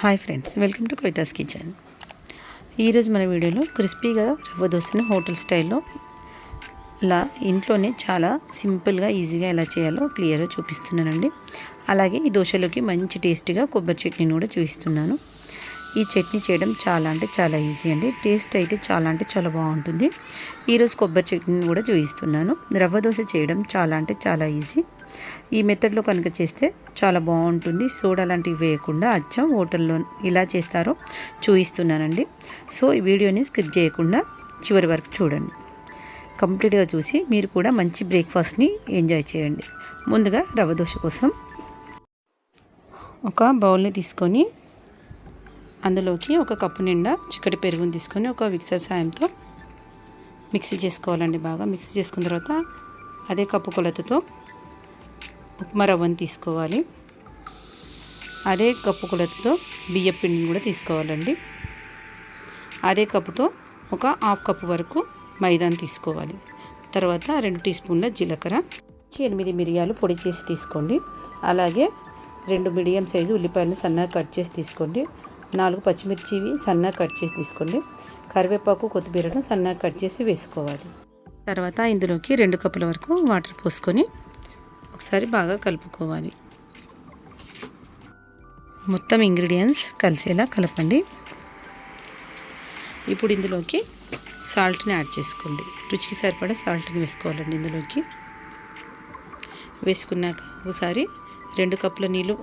Hi friends welcome to Kavitha's kitchen ఈరోజు మన వీడియోలో క్రిస్పీగా రవ్వ దోశను హోటల్ స్టైల్లో ఇలా ఇంట్లోనే చాలా సింపుల్గా ఈజీగా ఎలా చేయాలో క్లియర్గా చూపిస్తున్నానండి. అలాగే ఈ దోశలోకి మంచి టేస్టీగా కొబ్బరి చట్నీని కూడా చూపిస్తున్నాను. ఈ చట్నీ చేయడం చాలా అంటే చాలా ఈజీ అండి. టేస్ట్ అయితే చాలా అంటే చాలా బాగుంటుంది. ఈరోజు కొబ్బరి చట్నీని కూడా చూపిస్తున్నాను. రవ్వ దోశ చేయడం చాలా అంటే చాలా ఈజీ. ఈ మెథడ్లో కనుక చేస్తే చాలా బాగుంటుంది. సోడా లాంటివి వేయకుండా అచ్చం హోటల్లో ఇలా చేస్తారో చూపిస్తున్నానండి సో ఈ వీడియోని స్కిప్ చేయకుండా చివరి వరకు చూడండి. కంప్లీట్గా చూసి మీరు కూడా మంచి బ్రేక్ఫాస్ట్ని ఎంజాయ్ చేయండి. ముందుగా రవ్వ దోశ కోసం ఒక బౌల్ని తీసుకొని అందులోకి ఒక కప్పు నిండా చిక్కటి పెరుగుని తీసుకొని ఒక మిక్సర్ సాయంతో మిక్సీ చేసుకోవాలండి బాగా. మిక్సీ చేసుకున్న తర్వాత అదే కప్పు కొలతతో ఉప్మా రవ్వను తీసుకోవాలి. అదే కప్పు కొలతతో బియ్యం పిండిని కూడా తీసుకోవాలండి. అదే కప్పుతో ఒక హాఫ్ కప్పు వరకు మైదాని తీసుకోవాలి. తర్వాత రెండు టీ స్పూన్ల జీలకర్ర ఎనిమిది మిరియాలు పొడి చేసి తీసుకోండి. అలాగే రెండు మీడియం సైజు ఉల్లిపాయలను సన్నగా కట్ చేసి తీసుకోండి. నాలుగు పచ్చిమిర్చివి సన్నగా కట్ చేసి తీసుకోండి. కరివేపాకు కొత్తిమీరను సన్నగా కట్ చేసి వేసుకోవాలి. తర్వాత ఇందులోకి రెండు కప్పుల వరకు వాటర్ పోసుకొని ఒకసారి బాగా కలుపుకోవాలి. మొత్తం ఇంగ్రీడియంట్స్ కలిసేలా కలపండి. ఇప్పుడు ఇందులోకి సాల్ట్ని యాడ్ చేసుకోండి. రుచికి సరిపడా సాల్ట్ని వేసుకోవాలండి ఇందులోకి. వేసుకున్నాక ఒకసారి రెండు కప్పుల నీళ్ళు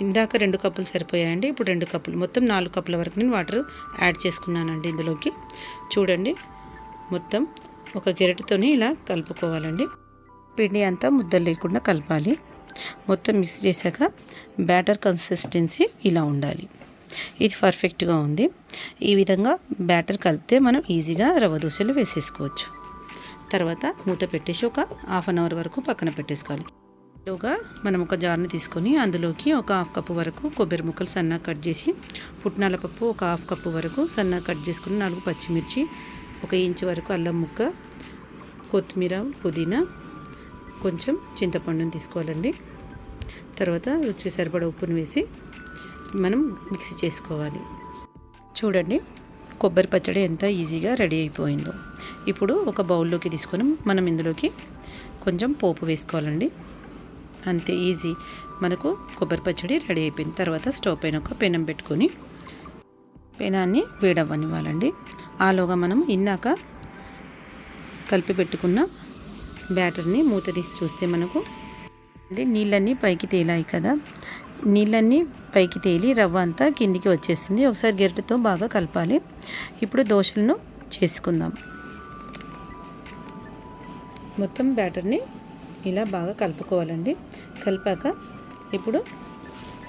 ఇందాక రెండు కప్పులు సరిపోయాయండి ఇప్పుడు రెండు కప్పులు. మొత్తం నాలుగు కప్పుల వరకు నేను వాటర్ యాడ్ చేసుకున్నానండి ఇందులోకి. చూడండి మొత్తం ఒక గెరటితోని ఇలా కలుపుకోవాలండి. పిండి అంతా ముద్దలు లేకుండా కలపాలి. మొత్తం మిక్స్ చేశాక బ్యాటర్ కన్సిస్టెన్సీ ఇలా ఉండాలి. ఇది పర్ఫెక్ట్గా ఉంది. ఈ విధంగా బ్యాటర్ కలిపితే మనం ఈజీగా రవ్వ దోశలు వేసేసుకోవచ్చు. తర్వాత మూత పెట్టేసి ఒక హాఫ్ అన్ అవర్ వరకు పక్కన పెట్టేసుకోవాలి. లోగా మనం ఒక జార్ని తీసుకొని అందులోకి ఒక హాఫ్ కప్పు వరకు కొబ్బరి ముక్కలు సన్నగా కట్ చేసి పుట్నాల పప్పు ఒక హాఫ్ కప్పు వరకు సన్నగా కట్ చేసుకుని నాలుగు పచ్చిమిర్చి ఒక ఇంచు వరకు అల్లం ముక్క కొత్తిమీర పుదీనా కొంచెం చింతపండుని తీసుకోవాలండి. తర్వాత రుచికి సరిపడ ఉప్పును వేసి మనం మిక్సీ చేసుకోవాలి. చూడండి కొబ్బరి పచ్చడి ఎంత ఈజీగా రెడీ అయిపోయిందో. ఇప్పుడు ఒక బౌల్లోకి తీసుకొని మనం ఇందులోకి కొంచెం పోపు వేసుకోవాలండి. అంతే ఈజీ. మనకు కొబ్బరి పచ్చడి రెడీ అయిపోయింది. తర్వాత స్టవ్ పైన ఒక పెనం పెట్టుకొని పెనాన్ని వేడవ్వనివ్వాలండి. ఆలోగా మనం ఇందాక కలిపి పెట్టుకున్న బ్యాటర్ని మూత తీసి చూస్తే మనకు అంటే నీళ్ళన్నీ పైకి తేలాయి కదా. నీళ్ళన్నీ పైకి తేలి రవ్వ అంతా కిందికి వచ్చేసింది. ఒకసారి గెరటితో బాగా కలపాలి. ఇప్పుడు దోశలను చేసుకుందాం. మొత్తం బ్యాటర్ని ఇలా బాగా కలుపుకోవాలండి. కలిపాక ఇప్పుడు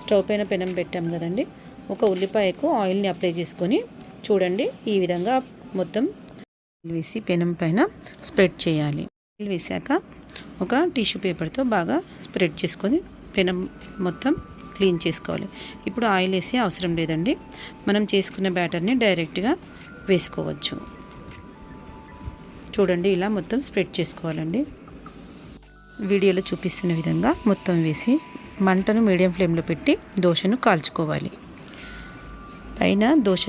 స్టవ్ పైన పెనం పెట్టాం కదండి. ఒక ఉల్లిపాయకు ఆయిల్ని అప్లై చేసుకొని చూడండి ఈ విధంగా మొత్తం వేసి పెనం పైన స్ప్రెడ్ చేయాలి. వేసాక ఒక టిష్యూ పేపర్తో బాగా స్ప్రెడ్ చేసుకొని పెనం మొత్తం క్లీన్ చేసుకోవాలి. ఇప్పుడు ఆయిల్ వేసే అవసరం లేదండి. మనం చేసుకున్న బ్యాటర్ని డైరెక్ట్గా వేసుకోవచ్చు. చూడండి ఇలా మొత్తం స్ప్రెడ్ చేసుకోవాలండి. వీడియోలో చూపిస్తున్న విధంగా మొత్తం వేసి మంటను మీడియం ఫ్లేమ్లో పెట్టి దోశను కాల్చుకోవాలి. పైన దోశ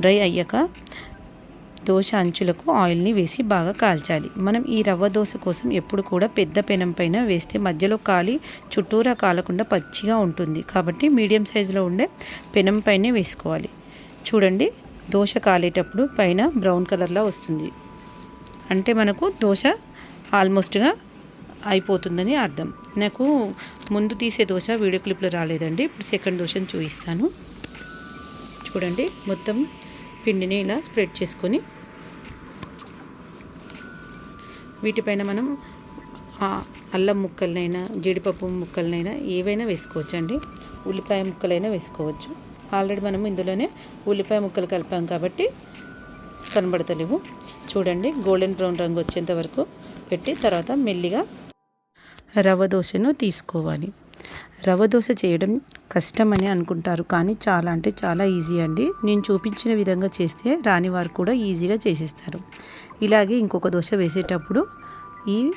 డ్రై అయ్యాక దోశ అంచులకు ఆయిల్ని వేసి బాగా కాల్చాలి. మనం ఈ రవ్వ దోశ కోసం ఎప్పుడు కూడా పెద్ద పెనం పైన వేస్తే మధ్యలో కాలి చుట్టూరా కాలకుండా పచ్చిగా ఉంటుంది. కాబట్టి మీడియం సైజులో ఉండే పెనం పైనే వేసుకోవాలి. చూడండి దోశ కాలేటప్పుడు పైన బ్రౌన్ కలర్లో వస్తుంది. అంటే మనకు దోశ ఆల్మోస్ట్గా అయిపోతుందని అర్థం. నాకు ముందు తీసే దోశ వీడియో క్లిప్లో రాలేదండి. ఇప్పుడు సెకండ్ దోశను చూపిస్తాను. చూడండి మొత్తం పిండిని ఇలా స్ప్రెడ్ చేసుకొని వీటిపైన మనం అల్లం ముక్కలనైనా జీడిపప్పు ముక్కలనైనా ఏవైనా వేసుకోవచ్చండి. ఉల్లిపాయ ముక్కలైనా వేసుకోవచ్చు. ఆల్రెడీ మనం ఇందులోనే ఉల్లిపాయ ముక్కలు కలిపాం కాబట్టి కనబడతలేవు. చూడండి గోల్డెన్ బ్రౌన్ రంగు వచ్చేంత వరకు పెట్టి తర్వాత మెల్లిగా రవ్వ దోశను తీసుకోవాలి. రవ దోశ చేయడం కష్టమని అనుకుంటారు కానీ చాలా అంటే చాలా ఈజీ అండి. నేను చూపించిన విధంగా చేస్తే రాని వారు కూడా ఈజీగా చేసేస్తారు. ఇలాగే ఇంకొక దోశ వేసేటప్పుడు ఈ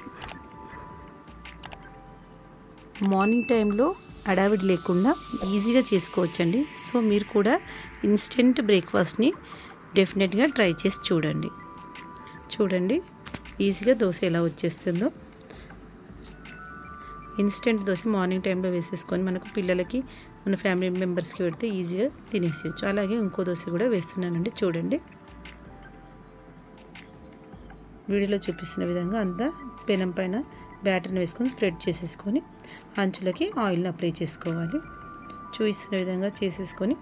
మార్నింగ్ టైంలో అడావిడి లేకుండా ఈజీగా చేసుకోవచ్చండి. సో మీరు కూడా ఇన్స్టెంట్ బ్రేక్ఫాస్ట్ని డెఫినెట్గా ట్రై చేసి చూడండి. చూడండి ఈజీగా దోశ ఎలా వచ్చేస్తుందో. ఇన్స్టెంట్ దోశ మార్నింగ్ టైంలో వేసేసుకొని మనకు పిల్లలకి మన ఫ్యామిలీ మెంబర్స్కి పెడితే ఈజీగా తినేసేయచ్చు. అలాగే ఇంకో దోశ కూడా వేస్తున్నానండి చూడండి. వీడియోలో చూపిస్తున్న విధంగా అంతా పెనం పైన బ్యాటర్ని వేసుకొని స్ప్రెడ్ చేసేసుకొని అంచులకి ఆయిల్ని అప్లై చేసుకోవాలి. చూపిస్తున్న విధంగా చేసేసుకొని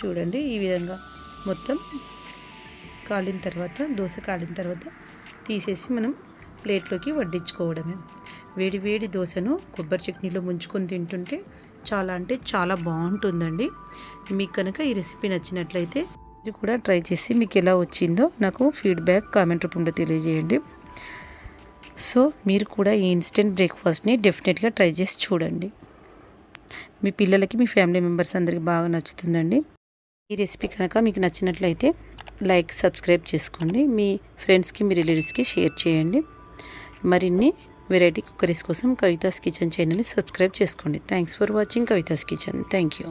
చూడండి ఈ విధంగా మొత్తం కాలిన తర్వాత దోశ కాలిన తర్వాత తీసేసి మనం ప్లేట్లోకి వడ్డించుకోవడమే. వేడి వేడి దోశను కొబ్బరి చట్నీలో ముంచుకొని తింటుంటే చాలా అంటే చాలా బాగుంటుందండి. మీకు కనుక ఈ రెసిపీ నచ్చినట్లయితే ఇది కూడా ట్రై చేసి మీకు ఎలా వచ్చిందో నాకు ఫీడ్బ్యాక్ కామెంట్ రూపంలో తెలియజేయండి. సో మీరు కూడా ఈ ఇన్స్టెంట్ బ్రేక్ఫాస్ట్ని డెఫినెట్గా ట్రై చేసి చూడండి. మీ పిల్లలకి మీ ఫ్యామిలీ మెంబర్స్ అందరికి బాగా నచ్చుతుందండి. ఈ రెసిపీ కనుక మీకు నచ్చినట్లయితే లైక్ సబ్స్క్రైబ్ చేసుకోండి. మీ ఫ్రెండ్స్కి మీ రిలేటివ్స్కి షేర్ చేయండి. మరిన్ని వెరైటీ కుక్కరీస్ కోసం కవితాస్ కిచెన్ ఛానల్ని సబ్స్క్రైబ్ చేసుకోండి. Thanks for watching Kavitha's kitchen thank you